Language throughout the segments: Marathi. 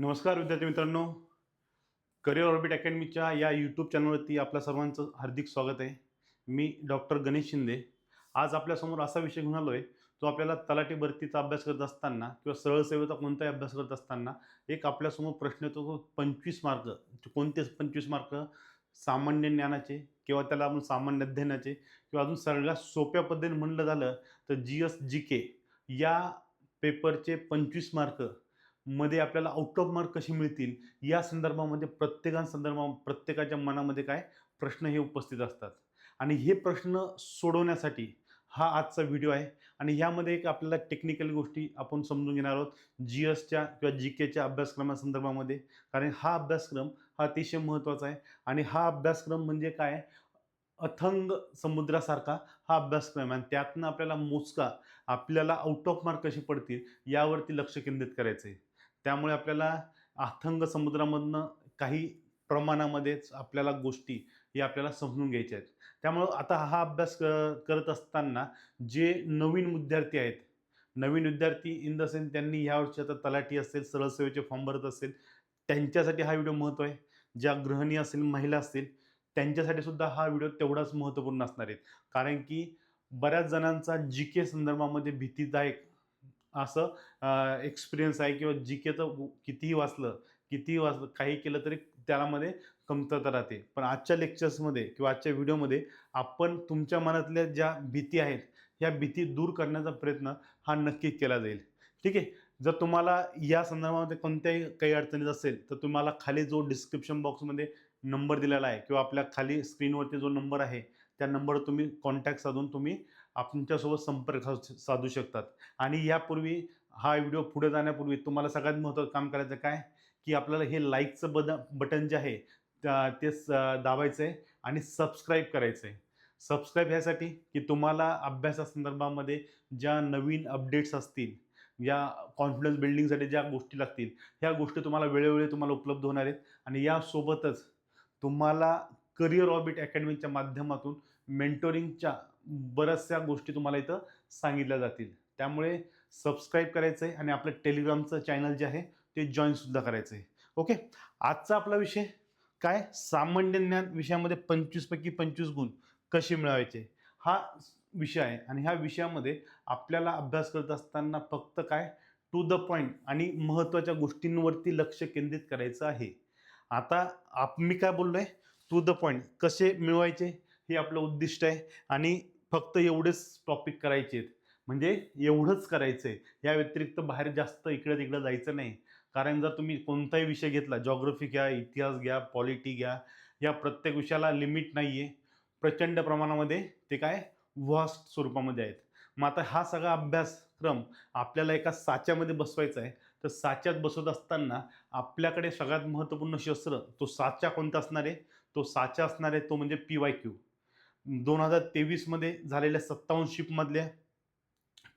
नमस्कार विद्यार्थी मित्रांनो. करिअर ऑर्बिट अकॅडमीच्या या यूट्यूब चॅनलवरती आपल्या सर्वांचं हार्दिक स्वागत आहे. मी डॉक्टर गणेश शिंदे. आज आपल्यासमोर असा विषय घेऊन आलो आहे तो आपल्याला तलाठी भरतीचा अभ्यास करत असताना किंवा सरळ सेवेचा कोणताही अभ्यास करत असताना एक आपल्यासमोर प्रश्न येतो तो पंचवीस मार्क. कोणते पंचवीस मार्क? सामान्य ज्ञानाचे किंवा त्याला आपण सामान्य अध्ययनाचे किंवा अजून सगळ्यात सोप्या पद्धतीने म्हणलं झालं तर जी एस जी के या पेपरचे पंचवीस मार्क. मध्ये आपल्याला आउट ऑफ मार्क कसे मिळतील? या संदर्भामध्ये प्रत्येकासंदर्भा प्रत्येकाच्या मनामध्ये काय? प्रश्न हे उपस्थित असतात. आणि हे प्रश्न सोडवण्यासाठी हा आजचा व्हिडिओ आहे. आणि ह्यामध्ये एक आपल्याला टेक्निकल गोष्टी आपण समजून घेणार आहोत. जी एसच्या किंवा जी केच्या अभ्यासक्रमासंदर्भामध्ये. कारण हा अभ्यासक्रम हा अतिशय महत्त्वाचा आहे. आणि हा अभ्यासक्रम म्हणजे काय? अथंग समुद्रासारखा हा अभ्यासक्रम आहे. आणि त्यातनं आपल्याला मोजका आपल्याला आउट ऑफ मार्क कसे पडतील यावरती लक्ष केंद्रित करायचं आहे त्यामुळे आपल्याला अथंग समुद्रामधनं काही प्रमाणामध्येच आपल्याला गोष्टी या आपल्याला समजून घ्यायच्या आहेत. त्यामुळं आता हा अभ्यास क करत असताना जे नवीन विद्यार्थी आहेत नवीन विद्यार्थी इन द सेन्स त्यांनी ह्या वर्षी आता तलाठी असेल सरळ सेवेचे फॉर्म भरत असेल त्यांच्यासाठी हा व्हिडिओ महत्त्व आहे. ज्या गृहिणी असेल महिला असतील त्यांच्यासाठी सुद्धा हा व्हिडिओ तेवढाच महत्त्वपूर्ण असणार आहे. कारण की बऱ्याच जणांचा जी के संदर्भामध्ये भीतीदायक असं एक्सपिरियन्स आहे किंवा जी केचं कितीही वाचलं कितीही वाचलं काही केलं तरी त्यामध्ये कमतरता राहते. पण आजच्या लेक्चर्समध्ये किंवा आजच्या व्हिडिओमध्ये आपण तुमच्या मनातल्या ज्या भीती आहेत ह्या भीती दूर करण्याचा प्रयत्न हा नक्की केला जाईल. ठीक आहे? जर तुम्हाला या संदर्भामध्ये कोणत्याही काही अडचणीत असेल तर तुम्हाला खाली जो डिस्क्रिप्शन बॉक्समध्ये नंबर दिलेला आहे किंवा आपल्या खाली स्क्रीनवरती जो नंबर आहे त्या नंबरवर तुम्ही कॉन्टॅक्ट साधून तुम्ही आमच्यासोबत संपर्क साधू साधू शकतात. आणि यापूर्वी हा व्हिडिओ पुढे जाण्यापूर्वी तुम्हाला सगळ्यात महत्त्वाचं काम करायचं काय? की आपल्याला हे लाईकचं बद बटन जे आहे त्या- ते स दाबायचं आहे आणि सबस्क्राईब करायचं आहे सबस्क्राईब ह्यासाठी की तुम्हाला अभ्यासासंदर्भामध्ये ज्या नवीन अपडेट्स असतील या कॉन्फिडन्स बिल्डिंगसाठी ज्या गोष्टी लागतील ह्या गोष्टी तुम्हाला वेळोवेळी तुम्हाला उपलब्ध होणार आहेत. आणि यासोबतच तुम्हाला करिअर ऑबिट अकॅडमीच्या माध्यमातून मेंटोरिंगच्या बऱ्याचशा गोष्टी तुम्हाला इथं सांगितल्या जातील. त्यामुळे सबस्क्राईब करायचं आहे आणि आपलं टेलिग्रामचं चॅनल जे आहे ते जॉईनसुद्धा करायचं आहे ओके आजचा आपला विषय काय? सामान्य ज्ञान विषयामध्ये पंचवीसपैकी पंचवीस गुण कसे मिळवायचे? हा विषय आहे आणि ह्या विषयामध्ये आपल्याला अभ्यास करत असताना फक्त काय? टू द पॉईंट आणि महत्त्वाच्या गोष्टींवरती लक्ष केंद्रित करायचं आहे. आता आप मी काय बोललो आहे टू द पॉईंट कसे मिळवायचे? हे आपलं उद्दिष्ट आहे. आणि फक्त एवढेच टॉपिक करायचे आहेत. म्हणजे एवढंच करायचं आहे या व्यतिरिक्त बाहेर जास्त इकडे तिकडे जायचं नाही. कारण जर तुम्ही कोणताही विषय घेतला जॉग्रफी घ्या इतिहास घ्या पॉलिटी घ्या या प्रत्येक विषयाला लिमिट नाही आहे प्रचंड प्रमाणामध्ये ते काय? व्हास्ट स्वरूपामध्ये आहेत. मग आता हा सगळा अभ्यासक्रम आपल्याला एका साच्यामध्ये बसवायचा आहे. तर साच्यात बसवत असताना आपल्याकडे सगळ्यात महत्त्वपूर्ण शस्त्र तो साचा कोणता असणार आहे? तो साचा असणार आहे तो म्हणजे पी वाय क्यू. दोन हजार तेवीसमध्ये झालेल्या सत्तावन्न शिपमधल्या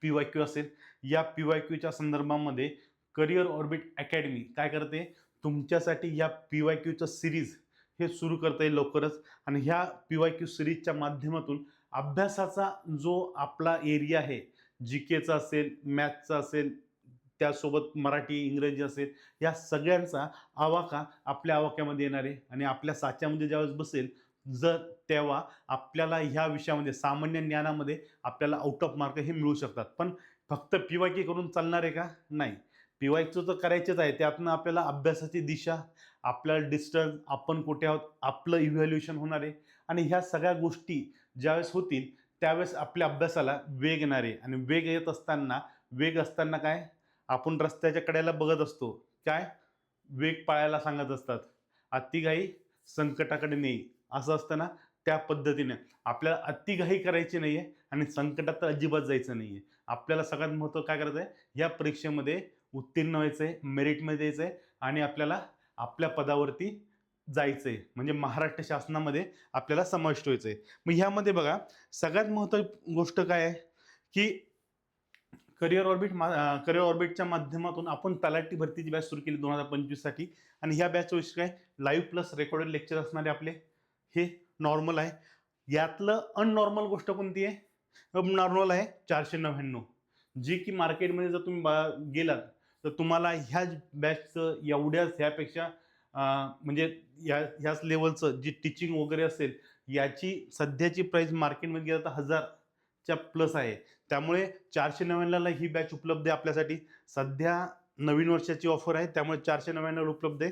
पी वाय क्यू असेल. या पी वाय क्यूच्या संदर्भामध्ये करिअर ऑर्बिट अकॅडमी काय करते? तुमच्यासाठी या पी वाय क्यूचं सिरीज हे सुरू करता येईल लवकरच. आणि ह्या पी वाय क्यू सिरीजच्या माध्यमातून अभ्यासाचा जो आपला एरिया आहे जी केचा असेल मॅथचा असेल त्यासोबत मराठी इंग्रजी असेल या सगळ्यांचा आवाका आपल्या आवाक्यामध्ये येणार आहे. आणि आपल्या साच्यामध्ये ज्यावेळेस बसेल जर तेव्हा आपल्याला ह्या विषयामध्ये सामान्य ज्ञानामध्ये आपल्याला आउट ऑफ मार्क हे मिळू शकतात. पण फक्त पी वाय के करून चालणार आहे का? नाही. पी वाय क्यू तर करायचेच आहे. त्यातनं आपल्याला अभ्यासाची दिशा आपल्याला डिस्टन्स आपण कुठे आहोत आपलं इव्हॅल्युएशन होणार आहे. आणि ह्या सगळ्या गोष्टी ज्यावेळेस होतील त्यावेळेस आपल्या अभ्यासाला वेग येणार आहे. आणि वेग येत असताना वेग असताना काय? आपण रस्त्याच्या कड्याला बघत असतो. काय? वेग पाळायला सांगत असतात. अतिघाई संकटाकडे नेई. असं असतं ना त्या पद्धतीने. आपल्याला अतिघाई करायची नाही आहे आणि संकटात तर अजिबात जायचं नाही आहे आपल्याला सगळ्यात महत्त्व काय करायचं आहे? या परीक्षेमध्ये उत्तीर्ण व्हायचं आहे मेरिटमध्ये यायचं आहे आणि आपल्याला आपल्या पदावरती जायचं आहे म्हणजे महाराष्ट्र शासनामध्ये आपल्याला समाविष्ट व्हायचं आहे मग ह्यामध्ये बघा सगळ्यात महत्त्वाची गोष्ट काय आहे? की करिअर ऑर्बिट मा करिअर ऑर्बिटच्या माध्यमातून आपण तलाठी भरतीची बॅच सुरू केली दोन हजार पंचवीससाठी. आणि ह्या बॅचचा विषय काय? लाईव्ह प्लस रेकॉर्डेड लेक्चर असणारे आपले हे नॉर्मल आहे. यातलं अननॉर्मल गोष्ट कोणती आहे? नॉर्मल आहे चारशे नव्याण्णव. जी की मार्केटमध्ये जर तुम्ही बा गेलात तर तुम्हाला ह्या बॅचचं एवढ्याच ह्यापेक्षा म्हणजे या ह्याच लेवलचं जी टीचिंग वगैरे असेल याची सध्याची प्राईस मार्केटमध्ये गेलं तर हजारच्या प्लस आहे. त्यामुळे चारशे नव्याण्णवला ही बॅच उपलब्ध आहे आपल्यासाठी. सध्या नवीन वर्षाची ऑफर आहे त्यामुळे चारशे नव्याण्णव उपलब्ध आहे.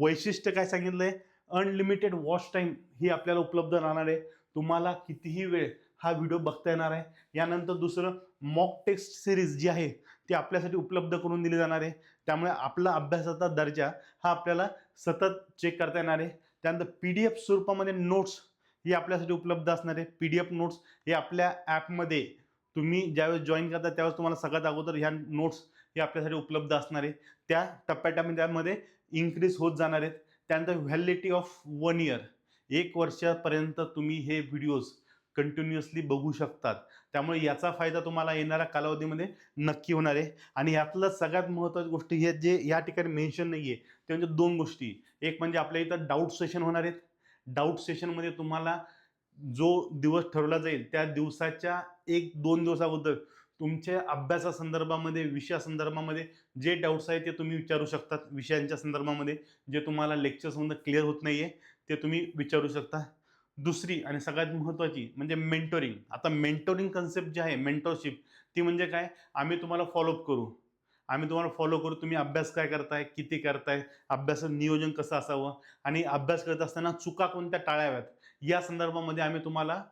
वैशिष्ट्य काय सांगितलं आहे अनलिमिटेड वॉच टाईम ही आपल्याला उपलब्ध राहणार आहे. तुम्हाला कितीही वेळ हा व्हिडिओ बघता येणार आहे. यानंतर दुसरं मॉक टेक्स्ट सिरीज जी आहे ती आपल्यासाठी उपलब्ध करून दिली जाणार आहे. त्यामुळे आपला अभ्यासाचा दर्जा हा आपल्याला सतत चेक करता येणार आहे. त्यानंतर पी डी एफ स्वरूपामध्ये नोट्स ही आपल्यासाठी उपलब्ध असणार आहे. पी डी एफ नोट्स हे आपल्या ॲपमध्ये तुम्ही ज्यावेळेस जॉईन करता त्यावेळेस तुम्हाला सगळ्यात अगोदर ह्या नोट्स हे आपल्यासाठी उपलब्ध असणार आहे. त्या टप्प्याटप्प्यामध्ये त्यामध्ये इन्क्रीज होत जाणार आहेत. त्यानंतर व्हॅलिडिटी ऑफ वन इयर. एक वर्षापर्यंत तुम्ही हे व्हिडिओज कंटिन्युअसली बघू शकतात. त्यामुळे याचा फायदा तुम्हाला येणाऱ्या कालावधीमध्ये नक्की होणार आहे. आणि यातलं सगळ्यात महत्त्वाची गोष्ट हे जे या ठिकाणी मेन्शन नाही आहे ते म्हणजे दोन गोष्टी. एक म्हणजे आपल्या इथं डाऊट सेशन होणार आहेत. डाऊट सेशनमध्ये तुम्हाला जो दिवस ठरवला जाईल त्या दिवसाच्या एक दोन दिवसाबद्दल तुमच्या अभ्यासासंदर्भामध्ये विषयासंदर्भामध्ये जे डाऊट्स आहेत ते तुम्ही विचारू शकतात. विषयांच्या संदर्भामध्ये जे तुम्हाला लेक्चर्समधून क्लिअर होत नाही आहे ते तुम्ही विचारू शकता. दुसरी आणि सगळ्यात महत्त्वाची म्हणजे मेंटोरिंग आता मेंटोरिंग कन्सेप्ट जी आहे मेंटरशिप ती म्हणजे काय? आम्ही तुम्हाला फॉलोअप करू. आम्ही तुम्हाला फॉलो करू तुम्ही अभ्यास काय करताय किती करताय अभ्यासाचं नियोजन कसं असावं आणि अभ्यास करत असताना चुका कोणत्या टाळाव्यात? या संदर्भामध्ये आम्ही तुम्हाला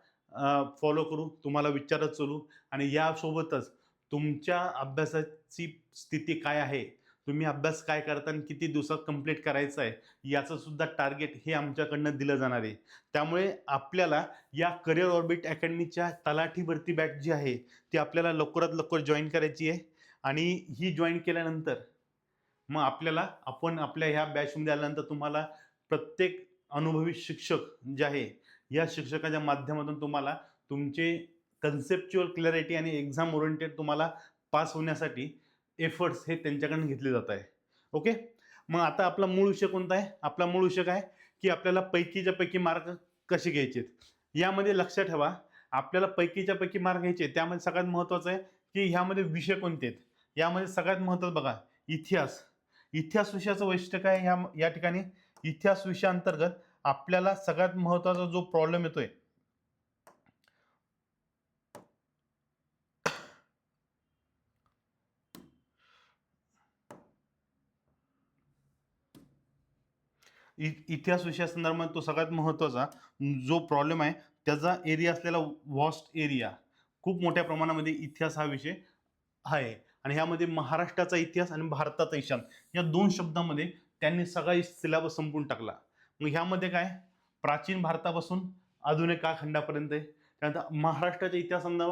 फॉलो करू तुम्हाला विचारत चलू आणि यासोबतच तुमच्या अभ्यासाची स्थिती काय आहे? तुम्ही अभ्यास काय करता आणि किती दिवसात कंप्लीट करायचं आहे? याचं सुद्धा टार्गेट हे आमच्याकडनं दिलं जाणार आहे. त्यामुळे आपल्याला या करिअर ऑर्बिट अकॅडमीच्या तलाठी भरती बॅच जी आहे ती आपल्याला लवकरात लवकर जॉईन करायची आहे. आणि ही जॉईन केल्यानंतर मग आपल्याला आपण आपल्या ह्या बॅचमध्ये आल्यानंतर तुम्हाला प्रत्येक अनुभवी शिक्षक जे आहे या शिक्षकाच्या माध्यमातून तुम्हाला तुमचे कन्सेप्च्युअल क्लॅरिटी आणि एक्झाम ओरिएंटेड तुम्हाला पास होण्यासाठी एफर्ट्स हे त्यांच्याकडून घेतले जात आहे. ओके मग आता आपला मूळ विषय कोणता आहे? आपला मूळ विषय काय? की आपल्याला पैकीच्या पैकी मार्क कसे घ्यायचे यामध्ये लक्षात ठेवा. आपल्याला पैकीच्या पैकी मार्क घ्यायचे त्यामध्ये सगळ्यात महत्त्वाचं आहे की ह्यामध्ये विषय कोणते आहेत? यामध्ये सगळ्यात महत्त्वाचं बघा इतिहास. इतिहास विषयाचं वैशिष्ट्य काय ह्या या ठिकाणी? इतिहास विषयाअंतर्गत आपल्याला सगळ्यात महत्त्वाचा जो प्रॉब्लेम येतोय इतिहास इतिहास विषयासंदर्भात तो सगळ्यात महत्त्वाचा जो प्रॉब्लेम आहे त्याचा एरिया असलेला वॉस्ट एरिया खूप मोठ्या प्रमाणामध्ये इतिहास हा विषय आहे. आणि ह्यामध्ये महाराष्ट्राचा इतिहास आणि भारताचा ईशान या दोन शब्दामध्ये त्यांनी सगळा सिलेबस संपून टाकला. मग ह्यामध्ये काय? प्राचीन भारतापासून आधुनिक कालखंडापर्यंत आहे. त्यानंतर महाराष्ट्राच्या इतिहासांना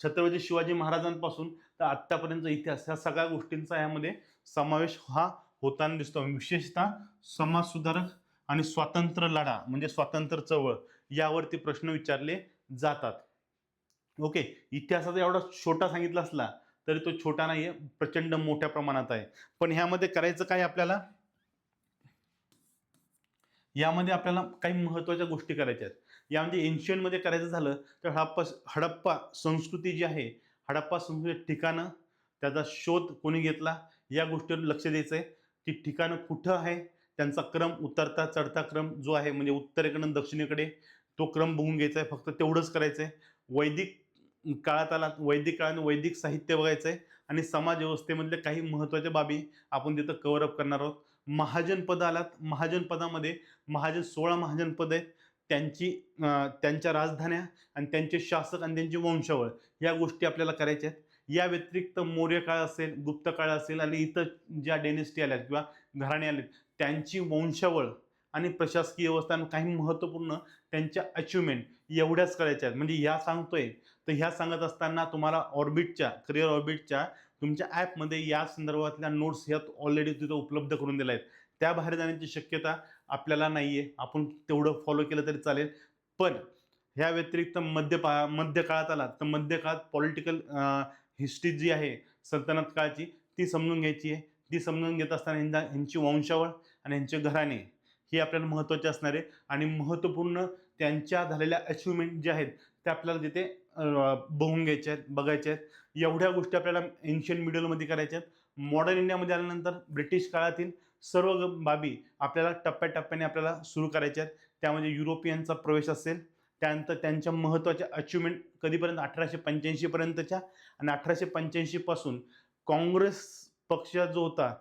छत्रपती शिवाजी महाराजांपासून तर आत्तापर्यंतचा इतिहास ह्या सगळ्या गोष्टींचा यामध्ये समावेश हा होताना दिसतो. विशेषतः समाजसुधारक आणि स्वातंत्र्य लढा म्हणजे स्वातंत्र्य चळवळ यावरती प्रश्न विचारले जातात. ओके इतिहासाचा एवढा छोटा सांगितला असला तरी तो छोटा नाही आहे प्रचंड मोठ्या प्रमाणात आहे. पण ह्यामध्ये करायचं काय आपल्याला? यामध्ये आपल्याला काही महत्त्वाच्या गोष्टी करायच्या आहेत यामध्ये एन्शियनमध्ये करायचं झालं तर हडप्पा हडप्पा संस्कृती जी आहे हडप्पा संस्कृती ठिकाणं त्याचा शोध कोणी घेतला? या गोष्टीवर लक्ष द्यायचं आहे की ठिकाणं कुठं आहे? त्यांचा क्रम उतरता चढता क्रम जो आहे म्हणजे उत्तरेकडून दक्षिणेकडे तो क्रम बघून घ्यायचा आहे फक्त तेवढंच करायचं आहे वैदिक काळात आला वैदिक काळाने वैदिक साहित्य बघायचं आहे आणि समाज व्यवस्थेमधल्या काही महत्त्वाच्या बाबी आपण तिथं कव्हरअप करणार आहोत. महाजन पद आलात महाजन पदामध्ये महाजन सोळा महाजन पद आहेत त्यांची त्यांच्या राजधान्या आणि त्यांचे शासक आणि त्यांची वंशावळ या गोष्टी आपल्याला करायच्या आहेत. या व्यतिरिक्त मौर्य काळ असेल गुप्त काळ असेल आणि इतर ज्या डेनेस्टी आल्यात किंवा घराणे आलेत त्यांची वंशावळ आणि प्रशासकीय व्यवस्था आणि काही महत्त्वपूर्ण त्यांच्या अचिव्हमेंट एवढ्याच करायच्या आहेत. म्हणजे ह्या सांगतोय. तर ह्या सांगत असताना तुम्हाला ऑर्बिटच्या करिअर ऑर्बिटच्या तुमच्या ॲपमध्ये या संदर्भातल्या नोट्स ह्या ऑलरेडी तिथं उपलब्ध करून दिल्या आहेत. त्या बाहेर जाण्याची शक्यता आपल्याला नाही आहे आपण तेवढं फॉलो केलं तरी चालेल. पण ह्या व्यतिरिक्त मध्यपा मध्यकाळात आला तर मध्यकाळात पॉलिटिकल हिस्ट्री जी आहे सल्तनत काळची ती समजून घ्यायची आहे. ती समजून घेत असताना ह्यांचा ह्यांची वंशावळ आणि ह्यांचे घराणे ही आपल्याला महत्त्वाचे असणार आहे. आणि महत्त्वपूर्ण त्यांच्या झालेल्या अचिव्हमेंट जे आहेत ते आपल्याला तिथे बघून घ्यायचे आहेत बघायचे आहेत. एवढ्या गोष्टी आपल्याला एन्शियन मिडलमध्ये करायच्या आहेत मॉडर्न इंडियामध्ये आल्यानंतर ब्रिटिश काळातील सर्व बाबी आपल्याला टप्प्याटप्प्याने आपल्याला सुरू करायच्या आहेत त्यामध्ये युरोपियनचा प्रवेश असेल त्यानंतर त्यांच्या महत्त्वाच्या अचिव्हमेंट कधीपर्यंत? अठराशे पंच्याऐंशीपर्यंतच्या आणि अठराशे पंच्याऐंशीपासून काँग्रेस पक्ष जो होता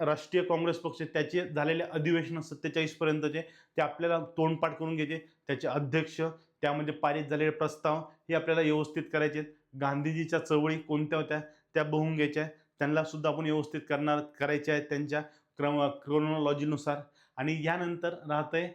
राष्ट्रीय काँग्रेस पक्ष त्याचे झालेले अधिवेशन सत्तेचाळीसपर्यंतचे ते आपल्याला तोंडपाठ करून घ्यायचे. त्याचे अध्यक्ष त्यामध्ये पारित झालेले प्रस्ताव हे आपल्याला व्यवस्थित करायचे आहेत गांधीजीच्या चळवळी कोणत्या होत्या? त्या बघून घ्यायच्या. आहेत त्यांना सुद्धा आपण व्यवस्थित करणार करायच्या आहेत त्यांच्या क्रम क्रोनॉलॉजीनुसार आणि यानंतर राहत आहे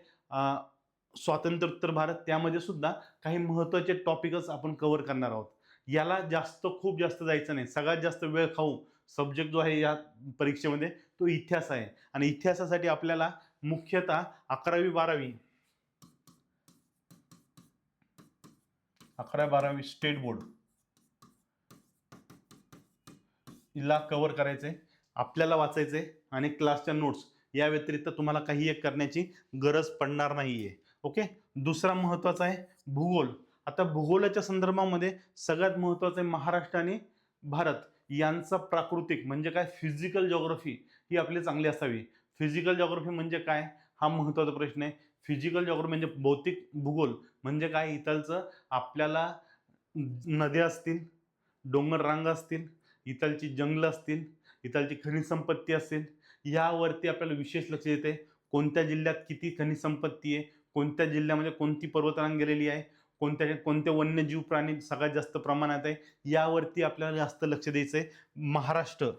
स्वातंत्र्योत्तर भारत. त्यामध्ये सुद्धा काही महत्त्वाचे टॉपिकच आपण कव्हर करणार आहोत. याला जास्त खूप जास्त जायचं नाही. सगळ्यात जास्त वेळ खाऊ सब्जेक्ट जो आहे या परीक्षेमध्ये तो इतिहास आहे. आणि इतिहासासाठी आपल्याला मुख्यतः अकरावी बारावी. अकरा बारावी स्टेट बोर्ड ला कवर करायचं आहे आपल्याला वाचायचंय आणि क्लासच्या नोट्स या व्यतिरिक्त तुम्हाला काही एक करण्याची गरज पडणार नाही आहे ओके दुसरा महत्त्वाचा आहे भूगोल. आता भूगोलाच्या संदर्भामध्ये सगळ्यात महत्त्वाचं आहे महाराष्ट्र आणि भारत यांचा प्राकृतिक म्हणजे काय? फिजिकल जॉग्रफी ही आपली चांगली असावी. फिजिकल जॉग्रफी म्हणजे काय? हा महत्त्वाचा प्रश्न आहे. फिजिकल जॉग्रफी म्हणजे भौतिक भूगोल म्हणजे काय? इथलचं आपल्याला नद्या असतील डोंगर रांग असतील इथलची जंगलं असतील इथलची खनिज संपत्ती असेल यावरती आपल्याला विशेष लक्ष देते. कोणत्या जिल्ह्यात किती खनिज संपत्ती आहे कोणत्या जिल्ह्यामध्ये कोणती पर्वतरांग गेलेली आहे कोणत्या कोणते वन्यजीव प्राणी सगळ्यात जास्त प्रमाणात आहे यावरती आपल्याला जास्त लक्ष द्यायचं आहे महाराष्ट्र.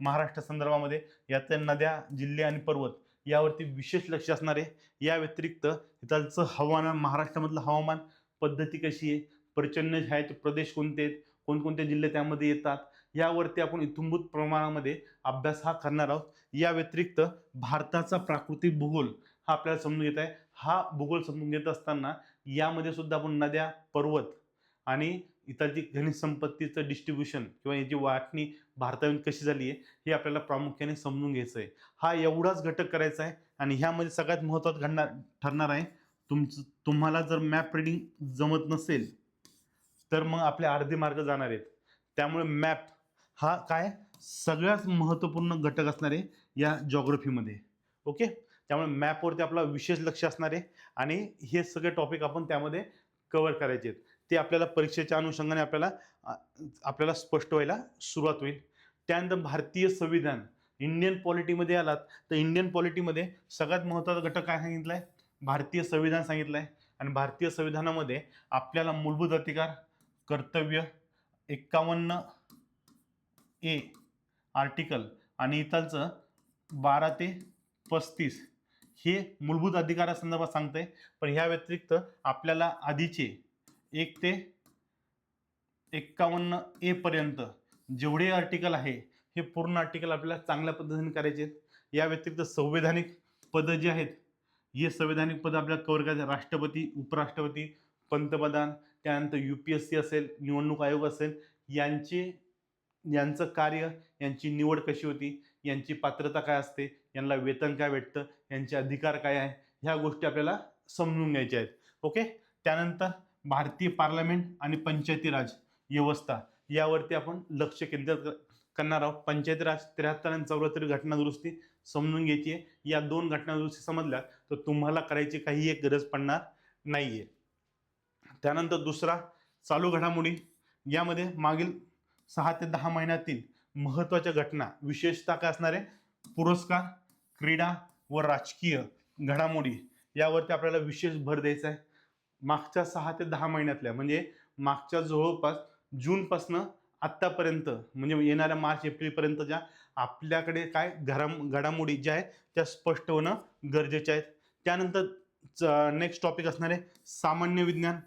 महाराष्ट्र संदर्भामध्ये यातल्या नद्या जिल्हे आणि पर्वत यावरती विशेष लक्ष असणार आहे. या व्यतिरिक्त इथलचं हवामान महाराष्ट्रामधलं हवामान पद्धती कशी आहे प्रचंड छायाचे प्रदेश कोणते आहेत कोणकोणते जिल्हे त्यामध्ये येतात यावरती आपण इथुंभूत प्रमाणामध्ये अभ्यास हा करणार आहोत. या व्यतिरिक्त भारताचा प्राकृतिक भूगोल हा आपल्याला समजून घेत आहे हा भूगोल समजून घेत असताना यामध्ये सुद्धा आपण नद्या पर्वत आणि इतर खनिज डिस्ट्रीब्युशन किंवा याची वाटणी भारतातून कशी झाली आहे हे आपल्याला प्रामुख्याने समजून घ्यायचं आहे हा एवढाच घटक करायचा आहे आणि ह्यामध्ये सगळ्यात महत्त्वाचं घडणार ठरणार आहे. तुमचं तुम्हाला जर मॅप रिडिंग जमत नसेल तर मग आपले अर्धे मार्ग जाणार आहेत. त्यामुळे मॅप हा काय? सगळ्यात महत्त्वपूर्ण घटक असणार आहे या जॉग्रफीमध्ये ओके त्यामुळे मॅपवरती आपला विशेष लक्ष असणार आहे. आणि हे सगळे टॉपिक आपण त्यामध्ये कवर करायचे आहेत ते आपल्याला परीक्षेच्या अनुषंगाने आपल्याला आपल्याला स्पष्ट व्हायला सुरुवात होईल. त्यानंतर भारतीय संविधान इंडियन पॉलिटीमध्ये आलात तर इंडियन पॉलिटीमध्ये सगळ्यात महत्त्वाचा घटक काय सांगितला आहे भारतीय संविधान सांगितलं आहे आणि भारतीय संविधानामध्ये आपल्याला मूलभूत अधिकार कर्तव्य एक्कावन्न ए आर्टिकल आणि इथलचं बारा ते पस्तीस हे मूलभूत अधिकारासंदर्भात आहे पण ह्या व्यतिरिक्त आपल्याला आधीचे एक ते एक्कावन्न ए पर्यंत जेवढे आर्टिकल आहे हे पूर्ण आर्टिकल आपल्याला चांगल्या पद्धतीने करायचे आहेत. या व्यतिरिक्त संवैधानिक पदं जी आहेत हे संवैधानिक पदं आपल्याला कव्हर करायचे राष्ट्रपती उपराष्ट्रपती पंतप्रधान त्यानंतर यू पी एस सी असेल निवडणूक आयोग असेल यांचे यांचं कार्य यांची निवड कशी होती यांची पात्रता काय असते यांना वेतन काय भेटतं यांचे अधिकार काय आहे ह्या गोष्टी आपल्याला समजून घ्यायच्या आहेत. ओके? त्यानंतर भारतीय पार्लमेंट आणि पंचायती राज व्यवस्था यावरती आपण लक्ष केंद्रित करणार आहोत. पंचायती राज त्र्याहत्तर आणि चौऱ्याहत्तर घटना दुरुस्ती समजून घ्यायची आहे. या दोन घटना दुरुस्ती समजल्या तर तुम्हाला करायची काही एक गरज पडणार नाही आहे त्यानंतर दुसरा चालू घडामोडी यामध्ये मागील सहा ते दहा महिन्यातील महत्त्वाच्या घटना विशेषतः काय असणार आहे? पुरस्कार क्रीडा व राजकीय घडामोडी यावरती आपल्याला विशेष भर द्यायचा आहे. मागच्या सहा ते दहा महिन्यातल्या म्हणजे मागच्या जवळपास जूनपासनं आत्तापर्यंत म्हणजे येणाऱ्या मार्च एप्रिलपर्यंतच्या आपल्याकडे काय घराम घडामोडी ज्या आहेत त्या स्पष्ट होणं गरजेच्या आहेत. त्यानंतर नेक्स्ट टॉपिक असणार आहे सामान्य विज्ञान.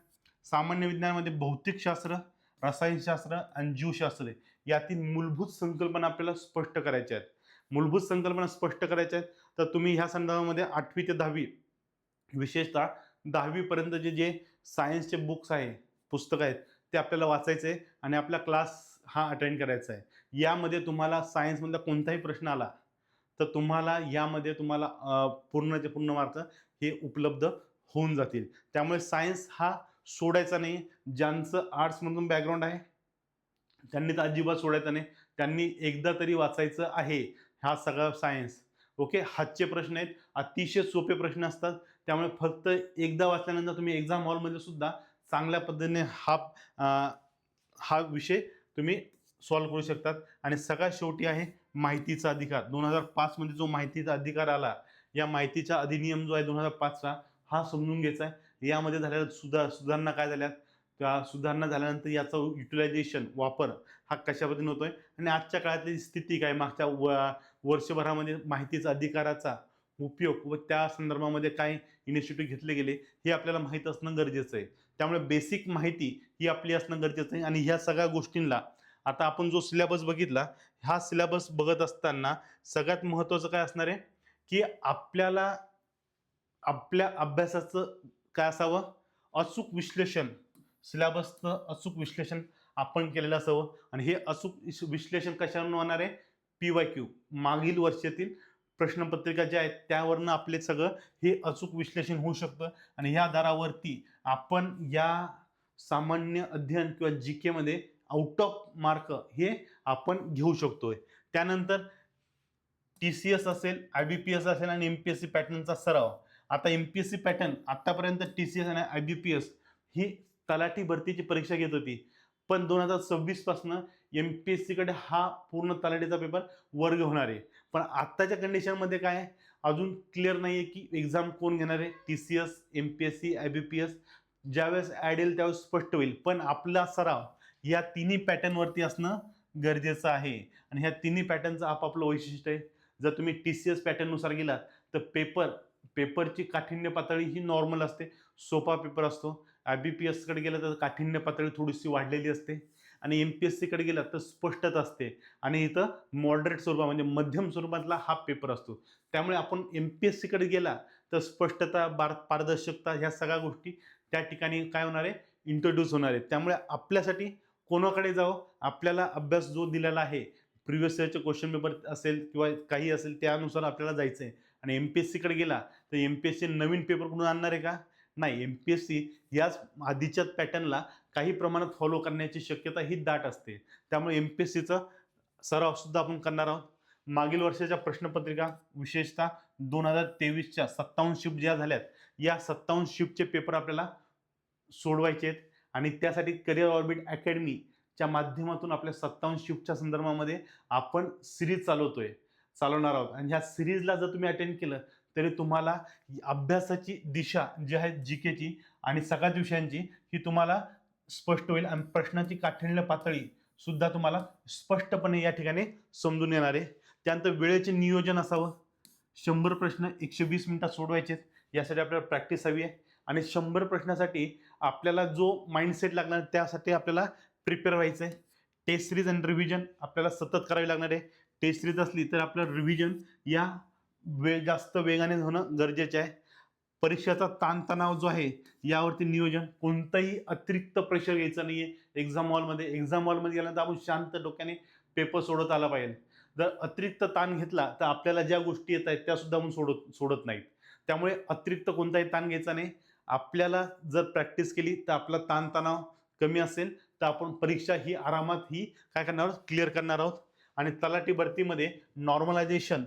सामान्य विज्ञानामध्ये भौतिकशास्त्र रसायनशास्त्र आणि जीवशास्त्र यातील मूलभूत संकल्पना आपल्याला स्पष्ट करायच्या आहेत. मूलभूत संकल्पना स्पष्ट करायच्या आहेत तर तुम्ही ह्या संदर्भामध्ये आठवी ते दहावी विशेषतः दहावीपर्यंत जे जे सायन्सचे बुक्स आहे पुस्तकं आहेत ते आपल्याला वाचायचं आहे आणि आपला क्लास हा अटेंड करायचा आहे. यामध्ये तुम्हाला सायन्समधला कोणताही प्रश्न आला तर तुम्हाला यामध्ये तुम्हाला पूर्णचे पूर्ण मार्क हे उपलब्ध होऊन जातील. त्यामुळे सायन्स हा सोडायचा नाही. ज्यांचं आर्ट्समधून बॅकग्राऊंड आहे त्यांनी तर अजिबात सोडायचं नाही. त्यांनी एकदा तरी वाचायचं आहे हा सगळा सायन्स ओके हातचे प्रश्न आहेत. अतिशय सोपे प्रश्न असतात. त्यामुळे फक्त एकदा वाचल्यानंतर तुम्ही एक्झाम हॉलमध्ये सुद्धा चांगल्या पद्धतीने हा हा विषय तुम्ही सॉल्व करू शकतात. आणि सगळ्यात शेवटी आहे माहितीचा अधिकार. दोन हजार पाचमध्ये जो माहितीचा अधिकार आला या माहितीचा अधिनियम जो आहे दोन हजार पाचचा हा समजून घ्यायचा आहे. यामध्ये झालेल्या सुधार सुधारणा काय झाल्यात? त्या सुधारणा झाल्यानंतर याचं युटिलायझेशन वापर हा कशा पद्धतीने आहे आणि आजच्या काळातली स्थिती काय? मागच्या व वर्षभरामध्ये माहितीचा अधिकाराचा उपयोग व त्या संदर्भामध्ये काय इनिशिएटिव्ह घेतले गेले हे आपल्याला माहीत असणं गरजेचं आहे. त्यामुळे बेसिक माहिती ही आपली असणं गरजेचं आहे. आणि ह्या सगळ्या गोष्टींना आता आपण जो सिलेबस बघितला हा सिलेबस बघत असताना सगळ्यात महत्त्वाचं काय असणार आहे? की आपल्याला आपल्या अभ्यासाचं काय असावं? अचूक विश्लेषण. सिलेबसचं अचूक विश्लेषण आपण केलेलं असावं. आणि हे अचूक विश्लेषण कशावरून होणार आहे? P Y Q. मागील वर्षातील प्रश्नपत्रिका ज्या आहेत त्यावरनं आपले सगळं हे अचूक विश्लेषण होऊ शकतं. आणि ह्या दरावरती आपण या सामान्य अध्ययन किंवा जी केमध्ये आउट ऑफ मार्क हे आपण घेऊ शकतोय. त्यानंतर टी सी एस असेल आय बी पी एस असेल आणि एम पी एस सी पॅटर्नचा सराव. आता M P S C pattern आत्तापर्यंत टी सी एस आणि आय बी पी एस ही तलाठी भरतीची परीक्षा घेत होती. पण दोन हजार सव्वीसपासनं एम पी एस सीकडे हा पूर्ण तलाठीचा पेपर वर्ग होणार आहे. पण आत्ताच्या कंडिशनमध्ये काय अजून क्लिअर नाही आहे की एक्झाम कोण घेणार आहे? T C S M P S C I B P S ज्यावेळेस ॲड येईल त्यावेळेस स्पष्ट होईल. पण आपला सराव या तिन्ही पॅटर्नवरती असणं गरजेचं आहे. आणि ह्या तिन्ही पॅटर्नचं आपापलं वैशिष्ट्य आहे. जर तुम्ही टी सी एस पॅटर्ननुसार गेलात तर पेपर पेपरची काठिण्य पातळी ही नॉर्मल असते. सोपा पेपर असतो. आय बी पी एसकडे गेलं तर काठिण्य पातळी थोडीशी वाढलेली असते. आणि एम पी एस सीकडे गेलात तर स्पष्टच असते. आणि इथं मॉडरेट स्वरूपा म्हणजे मध्यम स्वरूपातला हा पेपर असतो. त्यामुळे आपण एम पी एस सीकडे गेला तर स्पष्टता बार पारदर्शकता ह्या सगळ्या गोष्टी त्या ठिकाणी काय होणार आहे? इंट्रोड्यूस होणार आहे त्यामुळे आपल्यासाठी कोणाकडे जावं? आपल्याला अभ्यास जो दिलेला आहे प्रिव्हियस इयरचे क्वेश्चन पेपर असेल किंवा काही असेल त्यानुसार आपल्याला जायचं आहे आणि एम पी एस सीकडे गेला तर एम पी एस सी नवीन पेपर कुठून आणणार आहे का? नाही एम पी एस सी याच आधीच्याच पॅटर्नला काही प्रमाणात फॉलो करण्याची शक्यता ही दाट असते. त्यामुळे एम पी एस सीचं सरावसुद्धा आपण करणार आहोत. मागील वर्षाच्या प्रश्नपत्रिका विशेषतः दोन हजार तेवीसच्या सत्तावन्न शिफ्ट ज्या झाल्यात या सत्तावन्न शिफ्टचे पेपर आपल्याला सोडवायचे आहेत. आणि त्यासाठी करिअर ऑर्बिट अकॅडमीच्या माध्यमातून आपल्या सत्तावन्न शिफ्टच्या संदर्भामध्ये आपण सिरीज चालवतोय. चालवणार आहोत. आणि ह्या सिरीजला जर तुम्ही अटेंड केलं तरी तुम्हाला अभ्यासाची दिशा जी आहे जी केची आणि सगळ्याच विषयांची ही तुम्हाला स्पष्ट होईल आणि प्रश्नाची काठिण्य पातळी सुद्धा तुम्हाला स्पष्टपणे या ठिकाणी समजून येणार आहे. त्यानंतर वेळेचे नियोजन असावं. शंभर प्रश्न एकशे वीस मिनिटात सोडवायचे आहेत. यासाठी आपल्याला प्रॅक्टिस हवी आहे. आणि शंभर प्रश्नासाठी आपल्याला जो माइंडसेट लागणार त्यासाठी आपल्याला प्रिपेअर व्हायचं आहे टेस्ट सिरीज आणि रिव्हिजन आपल्याला सतत करावी लागणार आहे. टेस्ट सिरीज असली तर आपलं रिव्हिजन या वे जास्त वेगाने होणं गरजेचं आहे. परीक्षेचा ताणतणाव जो आहे यावरती नियोजन कोणतंही अतिरिक्त प्रेशर घ्यायचा नाही आहे एक्झाम हॉलमध्ये एक्झाम हॉलमध्ये गेल्यानंतर आपण शांत डोक्याने पेपर सोडत आला पाहिजे. जर अतिरिक्त ताण घेतला तर आपल्याला ज्या गोष्टी येत आहेत त्यासुद्धा आपण सोडत सोडत नाहीत. त्यामुळे अतिरिक्त कोणताही ताण घ्यायचा नाही. आपल्याला जर प्रॅक्टिस केली तर आपला ताणतणाव कमी असेल तर आपण परीक्षा ही आरामात ही काय करणार आहोत? क्लिअर करणार आहोत. आणि तलाठी भरतीमध्ये नॉर्मलायझेशन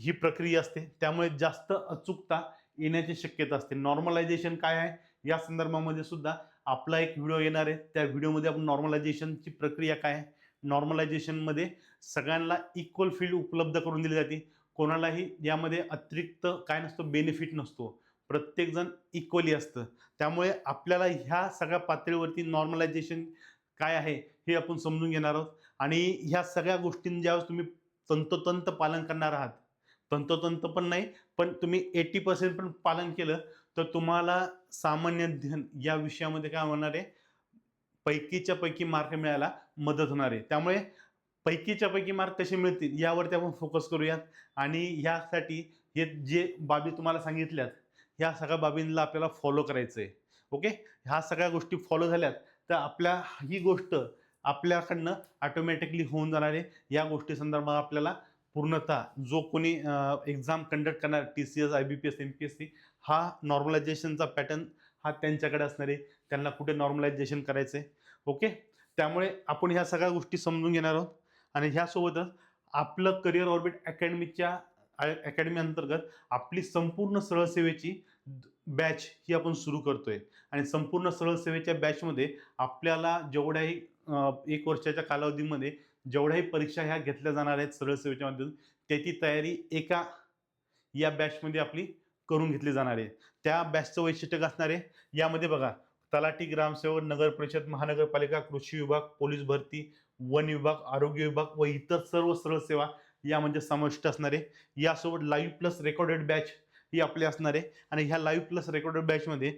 ही प्रक्रिया असते. त्यामुळे जास्त अचूकता येण्याची शक्यता असते. नॉर्मलायझेशन काय आहे? या संदर्भामध्ये सुद्धा आपला एक व्हिडिओ येणार आहे. त्या व्हिडिओमध्ये आपण नॉर्मलायझेशनची प्रक्रिया काय आहे? नॉर्मलायझेशनमध्ये सगळ्यांना इक्वल फील्ड उपलब्ध करून दिली जाते. कोणालाही यामध्ये अतिरिक्त काय नसतो बेनिफिट नसतो. प्रत्येकजण इक्वली असतं. त्यामुळे आपल्याला ह्या सगळ्या पातळीवरती नॉर्मलायझेशन काय आहे हे आपण समजून घेणार आहोत. आणि ह्या सगळ्या गोष्टीं ज्यावेळेस तुम्ही तंतोतंत पालन करणार आहात तंतोतंत पण नाही पण तुम्ही एटी पर्सेंट पण पालन केलं तर तुम्हाला सामान्य ध्यान या विषयामध्ये काय होणार आहे? पैकीच्या पैकी मार्क मिळायला मदत होणार आहे. त्यामुळे पैकीच्या पैकी मार्क कसे मिळतील यावरती आपण फोकस करूयात. आणि ह्यासाठी हे जे बाबी तुम्हाला सांगितल्यात ह्या सगळ्या बाबींना आपल्याला फॉलो करायचं आहे ओके ह्या सगळ्या गोष्टी फॉलो झाल्यात तर आपल्या ही गोष्ट आपल्याकडनं ऑटोमॅटिकली होऊन जाणार आहे. या गोष्टी संदर्भात आपल्याला पूर्णतः जो कोणी एक्झाम कंडक्ट करणार T C S I B P S M P S C हा नॉर्मलायझेशनचा पॅटर्न हा त्यांच्याकडे असणार आहे. त्यांना कुठे नॉर्मलायझेशन करायचं आहे ओके त्यामुळे आपण ह्या सगळ्या गोष्टी समजून घेणार आहोत. आणि ह्यासोबतच आपलं करिअर ऑर्बिट अकॅडमीच्या अकॅडमी अंतर्गत आपली संपूर्ण सरळ सेवेची बॅच ही आपण सुरू करतोय. आणि संपूर्ण सरळ सेवेच्या बॅचमध्ये आपल्याला जेवढ्याही एक वर्षाच्या कालावधीमध्ये जेवढ्याही परीक्षा ह्या घेतल्या जाणार आहेत सरळ सेवेच्या माध्यमातून त्याची तयारी एका या बॅचमध्ये आपली करून घेतली जाणार आहे. त्या बॅचचं वैशिष्ट्य असणार आहे? यामध्ये बघा तलाठी ग्रामसेवक नगर परिषद महानगरपालिका कृषी विभाग पोलीस भरती वन विभाग आरोग्य विभाग व इतर सर्व सरळ सेवा यामध्ये समाविष्ट असणार आहे. यासोबत लाईव्ह प्लस रेकॉर्डेड बॅच ही आपली असणार आहे. आणि ह्या लाईव्ह प्लस रेकॉर्डेड बॅचमध्ये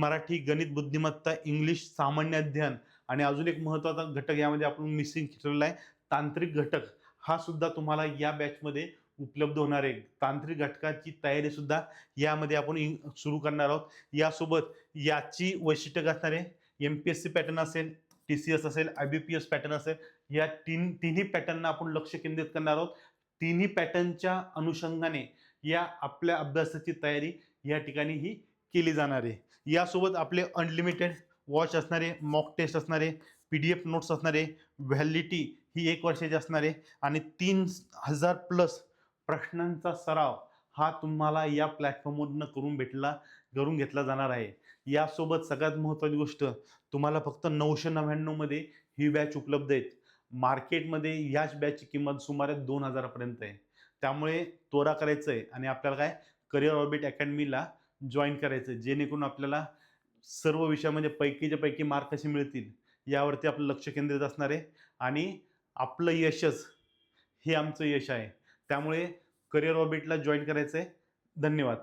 मराठी गणित बुद्धिमत्ता इंग्लिश सामान्य अध्ययन आणि अजून एक महत्त्वाचा घटक यामध्ये आपण मिसिंग ठरलेला आहे. तांत्रिक घटक हा सुद्धा तुम्हाला या बॅचमध्ये उपलब्ध होणार आहे. तांत्रिक घटकाची तयारी सुद्धा यामध्ये आपण सुरू करणार आहोत. यासोबत याची वैशिष्ट्य काय असणार आहे? M P S C pattern असेल टी सी एस असेल I B P S pattern असेल या तीन तिन्ही पॅटर्नना आपण लक्ष केंद्रित करणार आहोत. तिन्ही पॅटर्नच्या अनुषंगाने या आपल्या अभ्यासाची तयारी या ठिकाणी ही केली जाणार आहे. यासोबत आपले अनलिमिटेड वॉच असणारे मॉक टेस्ट असणारे पी डी एफ नोट्स असणारे व्हॅलिडिटी ही एक वर्षाची असणारे आणि तीन हजार प्लस प्रश्नांचा सराव हा तुम्हाला या प्लॅटफॉर्ममधनं करून भेटला करून घेतला जाणार आहे. यासोबत सगळ्यात महत्त्वाची गोष्ट तुम्हाला फक्त नऊशे नव्याण्णवमध्ये ही बॅच उपलब्ध आहेत. मार्केटमध्ये याच बॅचची किंमत सुमारे दोन हजारापर्यंत आहे. त्यामुळे त्वरा करायचं आहे आणि आपल्याला काय? करिअर ऑर्बिट अकॅडमीला जॉईन करायचं आहे जेणेकरून आपल्याला सर्व विषयामध्ये म्हणजे पैकीच्या पैकी मार्क कसे मिळतील यावरती आपलं लक्ष केंद्रित असणार आहे. आणि आपलं यशच हे आमचं यश आहे. त्यामुळे करिअर ऑबिटला जॉईन करायचं आहे धन्यवाद.